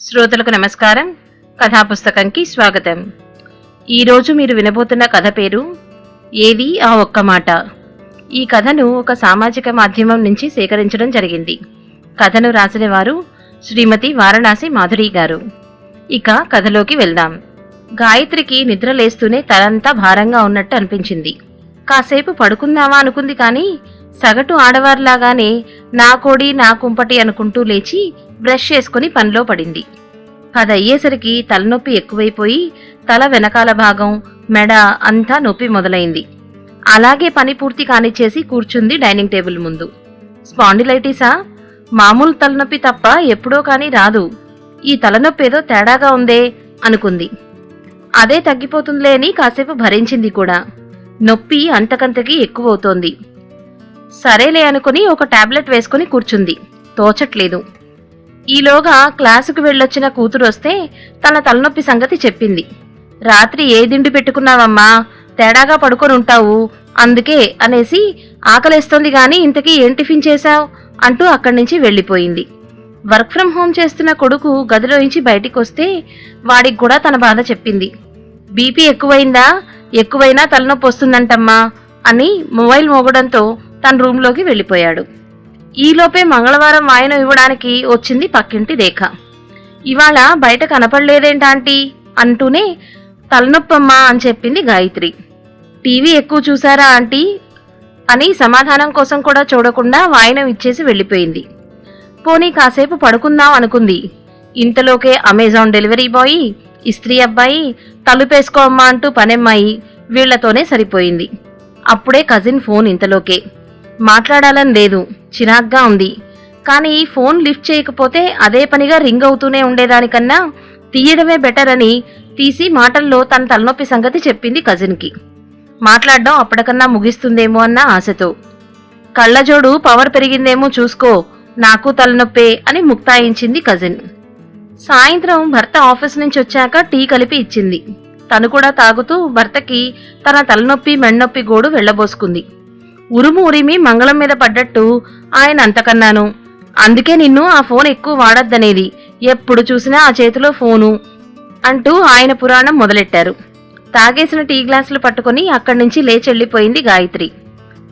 శ్రోతలకు నమస్కారం. కథాపుస్తకంకి స్వాగతం. ఈరోజు మీరు వినబోతున్న కథ పేరు ఏది ఆ ఒక్క మాట. ఈ కథను ఒక సామాజిక మాధ్యమం నుంచి సేకరించడం జరిగింది. కథను రాసిన వారు శ్రీమతి వారణాసి మాధురి గారు. ఇక కథలోకి వెళ్దాం. గాయత్రికి నిద్ర లేస్తూనే తలంతా భారంగా ఉన్నట్టు అనిపించింది. కాసేపు పడుకుందామా అనుకుంది కానీ సగటు ఆడవారిలాగానే నా కోడి నా కుంపటి అనుకుంటూ లేచి బ్రష్ చేసుకుని పనిలో పడింది. అది అయ్యేసరికి తలనొప్పి ఎక్కువైపోయి తల వెనకాల భాగం మెడ అంతా నొప్పి మొదలైంది. అలాగే పని పూర్తి కానిచ్చేసి కూర్చుంది డైనింగ్ టేబుల్ ముందు. స్పాండిలైటిసా? మామూలు తలనొప్పి తప్ప ఎప్పుడో కానీ రాదు. ఈ తలనొప్పి ఏదో తేడాగా ఉందే అనుకుంది. అదే తగ్గిపోతుందిలే అని కాసేపు భరించింది కూడా. నొప్పి అంతకంతకి ఎక్కువవుతోంది. సరేలే అనుకుని ఒక టాబ్లెట్ వేసుకుని కూర్చుంది. తోచట్లేదు. ఈలోగా క్లాసుకు వెళ్ళొచ్చిన కూతురు వస్తే తన తలనొప్పి సంగతి చెప్పింది. రాత్రి ఏ దిండి పెట్టుకున్నావమ్మా? తేడాగా పడుకొని ఉంటావు అందుకే అనేసి ఆకలేస్తోంది గాని ఇంతకీ ఏం టిఫిన్ చేశావు? అంటూ అక్కడి నుంచి వెళ్ళిపోయింది. వర్క్ ఫ్రం హోమ్ చేస్తున్న కొడుకు గదిలోంచి బయటికి వస్తే వాడికి కూడా తన బాధ చెప్పింది. బీపీ ఎక్కువైందా? ఎక్కువైనా తలనొప్పి వస్తుందంటమ్మా అని మొబైల్ మోగడంతో తన రూంలోకి వెళ్ళిపోయాడు. ఈలోపే మంగళవారం వాయనం ఇవ్వడానికి వచ్చింది పక్కింటి రేఖ. ఇవాళ బయట కనపడలేదేంటాంటీ? అంటూనే తలనొప్పమ్మా అని చెప్పింది గాయత్రి. టీవీ ఎక్కువ చూసారా ఆంటీ? అని సమాధానం కోసం కూడా చూడకుండా వాయనం ఇచ్చేసి వెళ్ళిపోయింది. పోనీ కాసేపు పడుకుందాం అనుకుంది. ఇంతలోకే అమెజాన్ డెలివరీ బాయ్ ఇస్త్రీ అబ్బాయి తలుపేసుకో అమ్మా అంటూ పనెమ్మాయి వీళ్ళతోనే సరిపోయింది. అప్పుడే కజిన్ ఫోన్ ఇంతలోకే. మాట్లాడాలని లేదు. చిరాగ్గా ఉంది. కానీ ఫోన్ లిఫ్ట్ చేయకపోతే అదే పనిగా రింగ్ అవుతూనే ఉండేదానికన్నా తీయడమే బెటర్ అని తీసి మాటల్లో తన తలనొప్పి సంగతి చెప్పింది కజిన్కి మాట్లాడడం అప్పటికన్నా ముగిస్తుందేమో అన్న ఆశతో. కళ్ళజోడు పవర్ పెరిగిందేమో చూసుకో నాకు తలనొప్పే అని ముక్తాయించింది కజిన్ సాయంత్రం భర్త ఆఫీస్ నుంచి వచ్చాక టీ కలిపి ఇచ్చింది. తను కూడా తాగుతూ భర్తకి తన తలనొప్పి మెన్నొప్పి గోడు వెళ్ళబోసుకుంది. ఉరుము ఉరిమి మంగళం మీద పడ్డట్టు ఆయన అంతకన్నాను. అందుకే నిన్ను ఆ ఫోన్ ఎక్కువ వాడొద్దనేది. ఎప్పుడు చూసినా ఆ చేతిలో ఫోను అంటూ ఆయన పురాణం మొదలెట్టారు. తాగేసిన టీ గ్లాసులు పట్టుకుని అక్కడి నుంచి లేచి వెళ్ళిపోయింది గాయత్రి.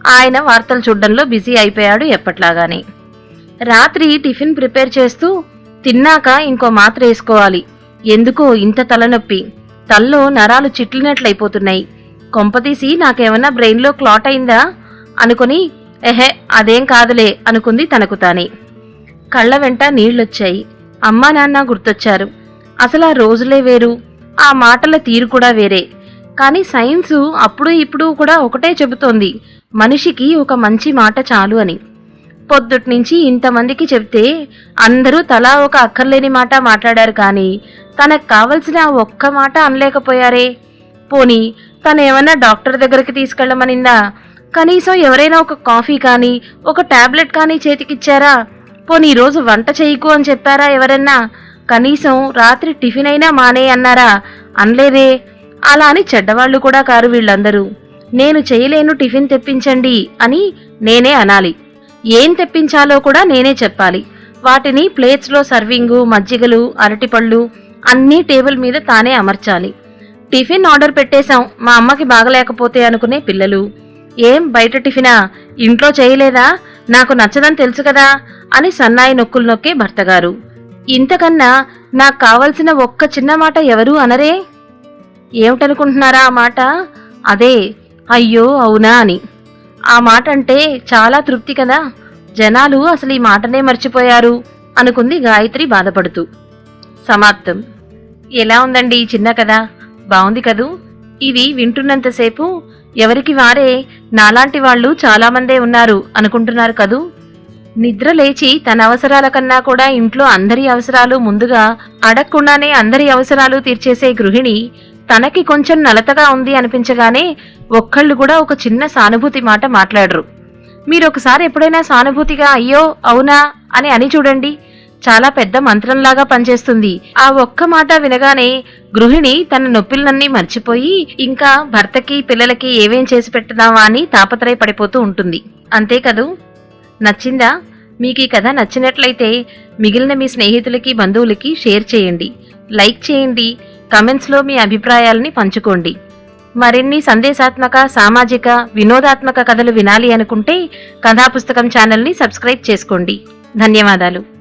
ఆయన వార్తలు చూడడంలో బిజీ అయిపోయాడు ఎప్పట్లాగానే. రాత్రి టిఫిన్ ప్రిపేర్ చేస్తూ తిన్నాక ఇంకో మాత్ర వేసుకోవాలి. ఎందుకో ఇంత తలనొప్పి. తల్లో నరాలు చిట్లినట్లయిపోతున్నాయి. కొంపతీసి నాకేమన్నా బ్రెయిన్లో క్లాట్ అయిందా? అనుకుని ఎహె అదేం కాదులే అనుకుంది తనకు తానే. కళ్ళ వెంట నీళ్ళొచ్చాయి అమ్మా నాన్న గుర్తొచ్చారు. అసలు ఆ రోజులే వేరు. ఆ మాటల తీరు కూడా వేరే. కానీ సైన్సు అప్పుడు ఇప్పుడు కూడా ఒకటే చెబుతోంది. మనిషికి ఒక మంచి మాట చాలు అని. పొద్దుటి నుంచి ఇంతమందికి చెప్తే అందరూ తలా ఒక అక్కర్లేని మాట మాట్లాడారు కానీ తనకు కావలసిన ఒక్క మాట అనలేకపోయారే. పోనీ తనేమన్నా డాక్టర్ దగ్గరికి తీసుకెళ్ళమనిందా? కనీసం ఎవరైనా ఒక కాఫీ కానీ ఒక టాబ్లెట్ కానీ చేతికిచ్చారా? పోనీ ఈరోజు వంట చేయకు అని చెప్పారా ఎవరన్నా? కనీసం రాత్రి టిఫిన్ అయినా మానే అన్నారా? అనలేదే. అలా అని చెడ్డవాళ్ళు కూడా కారు వీళ్ళందరూ. నేను చేయలేను టిఫిన్ తెప్పించండి అని నేనే అనాలి. ఏం తెప్పించాలో కూడా నేనే చెప్పాలి. వాటిని ప్లేట్స్లో సర్వింగు మజ్జిగలు అరటిపళ్ళు అన్నీ టేబుల్ మీద తానే అమర్చాలి. టిఫిన్ ఆర్డర్ పెట్టేశాం. మా అమ్మకి బాగలేకపోతే అనుకునే పిల్లలు. ఏం బయట టిఫినా? ఇంట్లో చేయలేదా? నాకు నచ్చదని తెలుసు కదా? అని సన్నాయి నొక్కులు నొక్కే భర్తగారు. ఇంతకన్నా నాకు కావలసిన ఒక్క చిన్న మాట ఎవరూ అనరే? ఏమిటనుకుంటున్నారా ఆ మాట? అదే అయ్యో అవునా అని. ఆ మాట అంటే చాలా తృప్తి కదా? జనాలు అసలు ఈ మాటనే మర్చిపోయారు అనుకుంది గాయత్రి బాధపడుతూ. సమాప్తం. ఎలా ఉందండి ఈ చిన్న కథ? బాగుంది కదూ? ఇవి వింటున్నంతసేపు ఎవరికి వారే నాలాంటి వాళ్ళు చాలామందే ఉన్నారు అనుకుంటున్నారు కదూ? నిద్ర లేచి తన అవసరాల కన్నా కూడా ఇంట్లో అందరి అవసరాలు ముందుగా అడగకుండానే అందరి అవసరాలు తీర్చేసే గృహిణి తనకి కొంచెం నలతగా ఉంది అనిపించగానే ఒక్కళ్ళు కూడా ఒక చిన్న సానుభూతి మాట మాట్లాడరు. మీరు ఒకసారి ఎప్పుడైనా సానుభూతిగా అయ్యో అవునా అని అని చూడండి. చాలా పెద్ద మంత్రంలాగా పనిచేస్తుంది. ఆ ఒక్క మాట వినగానే గృహిణి తన నొప్పిలన్నీ మర్చిపోయి ఇంకా భర్తకి పిల్లలకి ఏవేం చేసి పెట్టుదామా అని తాపత్రయ పడిపోతూ ఉంటుంది. అంతే కదూ? నచ్చిందా? మీకు ఈ కథ నచ్చినట్లయితే మిగిలిన మీ స్నేహితులకి బంధువులకి షేర్ చేయండి. లైక్ చేయండి. కమెంట్స్లో మీ అభిప్రాయాలని పంచుకోండి. మరిన్ని సందేశాత్మక సామాజిక వినోదాత్మక కథలు వినాలి అనుకుంటే కథాపుస్తకం ఛానల్ని సబ్స్క్రైబ్ చేసుకోండి. ధన్యవాదాలు.